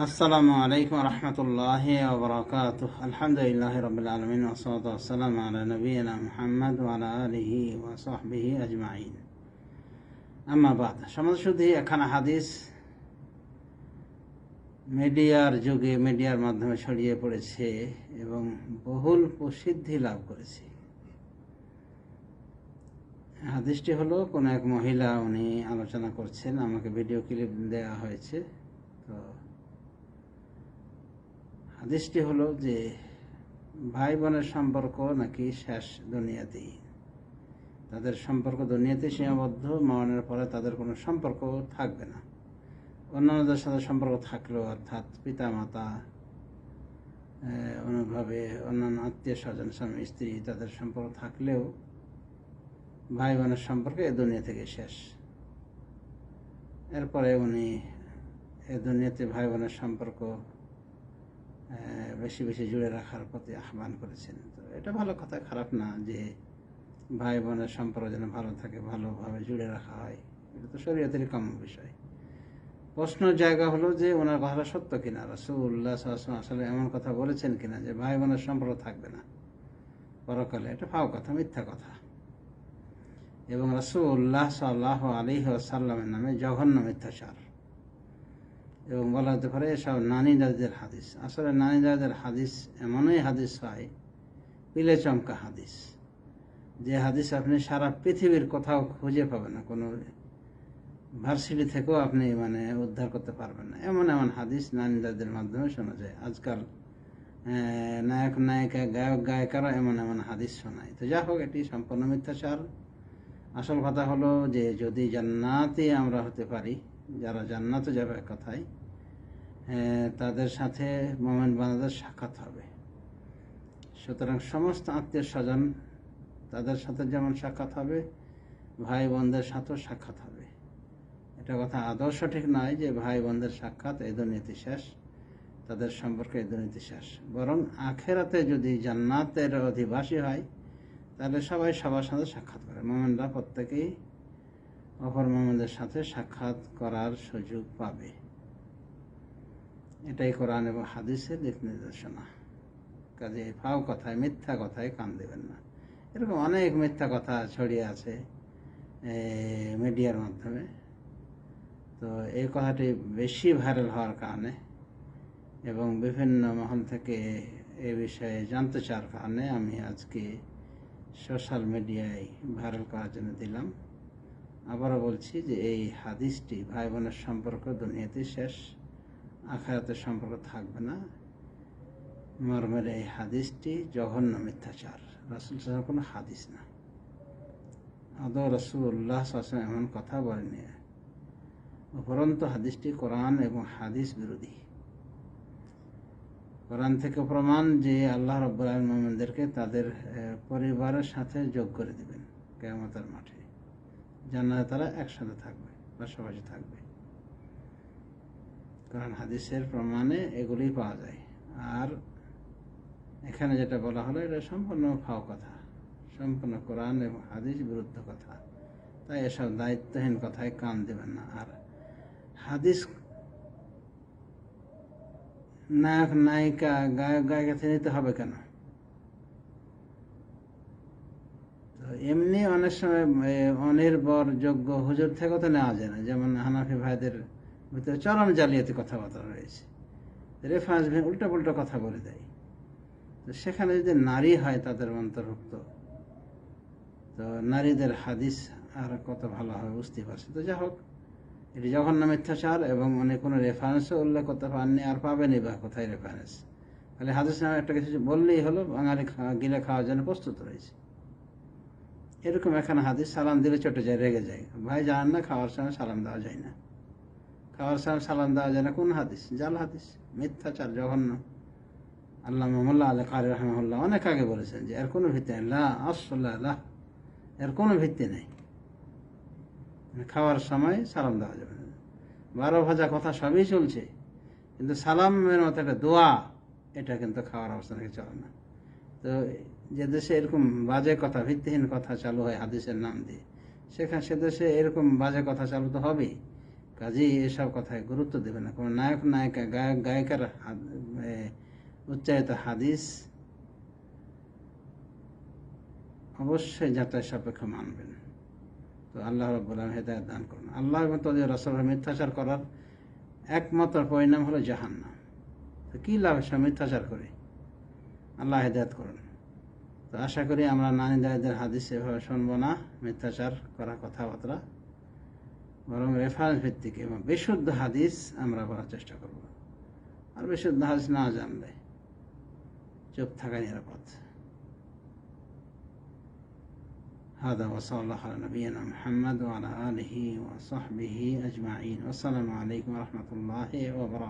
আসসালামু আলাইকুম রহমতুল্লাহ ওবরাকাত আলহামদুলিল্লাহ রবিল আলমিন ওসলাত আসসালাম আলা নবীনা মোহাম্মদ ওয়ালা আলিহি ওয়াসহবিহি আজমাইন। আম্মাবাদ সমাজ শুধু একখানা হাদিস মিডিয়ার যুগে, মিডিয়ার মাধ্যমে ছড়িয়ে পড়েছে এবং বহুল প্রসিদ্ধি লাভ করেছে। হাদিসটি হলো, কোনো এক মহিলা উনি আলোচনা করছেন, আমাকে ভিডিও ক্লিপ দেওয়া হয়েছে, তো হাদিসটি হলো যে ভাই বোনের সম্পর্ক নাকি শেষ দুনিয়াতেই? তাদের সম্পর্ক দুনিয়াতে সীমাবদ্ধ, মরণের পরে তাদের কোনো সম্পর্ক থাকবে না। অন্যান্যদের সাথে সম্পর্ক থাকলেও অর্থাৎ পিতা মাতা অনুভাবে অন্যান্য আত্মীয় স্বজন, স্বামী, স্ত্রী, তাদের সম্পর্ক থাকলেও ভাই বোনের সম্পর্ক এ দুনিয়া থেকে শেষ। এরপরে উনি এ দুনিয়াতে ভাই বোনের সম্পর্ক বেশি বেশি জুড়ে রাখার প্রতি আহ্বান করেছেন। তো এটা ভালো কথা, খারাপ না যে ভাই বোনের সম্পর্ক যেন ভালো থাকে, ভালোভাবে জুড়ে রাখা হয়। এটা তো শরীয়তেরই কম বিষয়। প্রশ্ন জায়গা হলো যে ওনার কথাটা সত্য কিনা? রসুল্লাহ আসলে এমন কথা বলেছেন কিনা যে ভাই বোনের সম্পর্ক থাকবে না? পরকালে এটা ফাও কথা, মিথ্যা কথা। এবং রসুল্লাহ সাল্লাহ আলী সাল্লামের নামে জঘন্য মিথ্যাচার। এবং বলা হতে পারে এসব নানি দাদিদের হাদিস। আসলে নানি দাদিদের হাদিস এমনই হাদিস হয়, পিলে চমকা হাদিস। যে হাদিস আপনি সারা পৃথিবীর কোথাও খুঁজে পাবেন না, কোনো ভার্সিটি থেকেও আপনি মানে উদ্ধার করতে পারবেন না। এমন এমন হাদিস নানি দাদিদের মাধ্যমে শোনা যায়। আজকাল নায়ক, নায়িকা, গায়ক গায়িকারও এমন এমন হাদিস শোনায়। তো যা হোক, এটি সম্পূর্ণ মিথ্যাচার। আসল কথা হলো যে যদি জান্নাতে আমরা হতে পারি যারা জান্নাতে যাবে কথায় তাদের সাথে মোমেন বানাদের সাক্ষাৎ হবে। সুতরাং সমস্ত আত্মীয় স্বজন তাদের সাথে যেমন সাক্ষাৎ হবে, ভাই বোনদের সাথেও সাক্ষাৎ হবে। এটা কথা আদর্শ ঠিক নয় যে ভাই বোনদের সাক্ষাৎ এই দুর্নীতি শেষ, তাদের সম্পর্কে এই দুর্নীতি শেষ। বরং আখেরাতে যদি জান্নাতের অধিবাসী হয়, তাহলে সবাই সবার সাথে সাক্ষাৎ করে। মোমেনরা প্রত্যেকেই অপর মোহাম্মদের সাথে সাক্ষাৎ করার সুযোগ পাবে। এটাই কোরআন এবং হাদিসের দিক নির্দেশনা। কাজে ফাও কথায়, মিথ্যা কথায় কান দেবেন না। এরকম অনেক মিথ্যা কথা ছড়িয়ে আছে মিডিয়ার মাধ্যমে। তো এই কথাটি বেশি ভাইরাল হওয়ার কারণে এবং বিভিন্ন মহল থেকে এ বিষয়ে জানতে চাওয়ার কারণে আমি আজকে সোশ্যাল মিডিয়ায় ভাইরাল করার জন্য দিলাম। আবারও বলছি যে এই হাদিসটি ভাই বোনের সম্পর্ক, দুনিয়াতে শেষ, আখারাতের সম্পর্ক থাকবে না। মর্মের এই হাদিসটি জঘন্য মিথ্যাচার। রাসুল কোনো হাদিস না। আদৌ রসুল্লাহ সাসম এমন কথা বলেনি উপরন্ত হাদিসটি কোরআন এবং হাদিস বিরোধী। কোরআন থেকে প্রমাণ যে আল্লাহ রব্বুল মোহাম্মদেরকে তাদের পরিবারের সাথে যোগ করে দেবেন। কেমতের মাঠে। জান্নাতে তারা একসাথে থাকবে পাশাপাশি থাকবে। কারণ হাদিসের প্রমাণে এগুলি পাওয়া যায়। আর এখানে যেটা বলা হলো, এটা সম্পূর্ণ ফাও কথা। সম্পূর্ণ কোরআন এবং হাদিস বিরুদ্ধ কথা। তাই এসব দায়িত্বহীন কথায় কান দেবেন না। আর হাদিস নায়ক, নায়িকা, গায়ক, গায়িকা থেকে নিতে হবে কেন তো এমনি অনেক সময় অনির্ভর যোগ্য হুজুর থেকেও তো নেওয়া যায় না। যেমন হানাফি ভাইদের ভিতরে চরম জালিয়াতি কথাবার্তা রয়েছে। রেফারেন্স ভেঙে উল্টো পুল্টো কথা বলে দেয়। তো সেখানে যদি নারী হয় তাদের অন্তর্ভুক্ত, তো নারীদের হাদিস আর কত ভালো হবে বুঝতে পারছি। তো যা হোক, এটি জঘন্য মিথ্যাচার এবং অনেক কোনো রেফারেন্সও উল্লেখ করতে পারেননি, আর পাবেনি বা কোথায় রেফারেন্স? খালি হাদিস নামে একটা কিছু বললেই হলো, বাঙালি গিলে খাওয়ার জন্য প্রস্তুত রয়েছে। এরকম এখানে হাদিস, সালাম দিলে চটে যায়, রেগে যায়। ভাই জানেন না, খাওয়ার সময় সালাম দেওয়া যায় না। খাওয়ার সময় সালাম দেওয়া যায় না। কোন হাদিস? জাল হাদিস। মিথ্যাচার, জঘন্য। আল্লাহ মোহাম্মল্লা আল্লাহ কারি রহমল্লাহ অনেক আগে বলেছেন যে, এর কোনো ভিত্তি নেই। লা আসল্লাহ এর কোনো ভিত্তি নেই। খাওয়ার সময় সালাম দেওয়া যাবে না। বারো ভাজা কথা সবই চলছে। কিন্তু সালামের মতো একটা দোয়া, এটা কিন্তু খাওয়ার অবস্থা থেকে চলে না। তো যে দেশে এরকম বাজে কথা, ভিত্তিহীন কথা চালু হয় হাদিসের নাম দিয়ে, সেখানে সে দেশে এরকম বাজে কথা চালু তো হবেই। কাজেই এসব কথায় গুরুত্ব দেবে না। কোনো নায়ক, নায়িকা গায়ক গায়িকার উচ্চারিত হাদিস অবশ্যই যাত্রায় সাপেক্ষ মানবেন। তো আল্লাহ আলম হেদায়ত দান করুন। আল্লাহ এবং তাদের রসল মিথ্যাচার করার একমাত্র পরিণাম হলো জাহান্নাম। তো কী লাভ সে মিথ্যাচার করে? আল্লাহ হেদায়ত করুন। তো আশা করি আমরা নানি দায়দের হাদিস এভাবে শুনবো না মিথ্যাচার করা কথাবার্তা বরং রেফারেন্স ভিত্তিক এবং বিশুদ্ধ হাদিস আমরা বলার চেষ্টা করব আর বিশুদ্ধ হাদিস না জানলে চুপ থাকা নিরাপদ هذا وصلى الله على نبينا محمد وعلى آله وصحبه أجمعين والسلام عليكم ورحمة الله وبركاته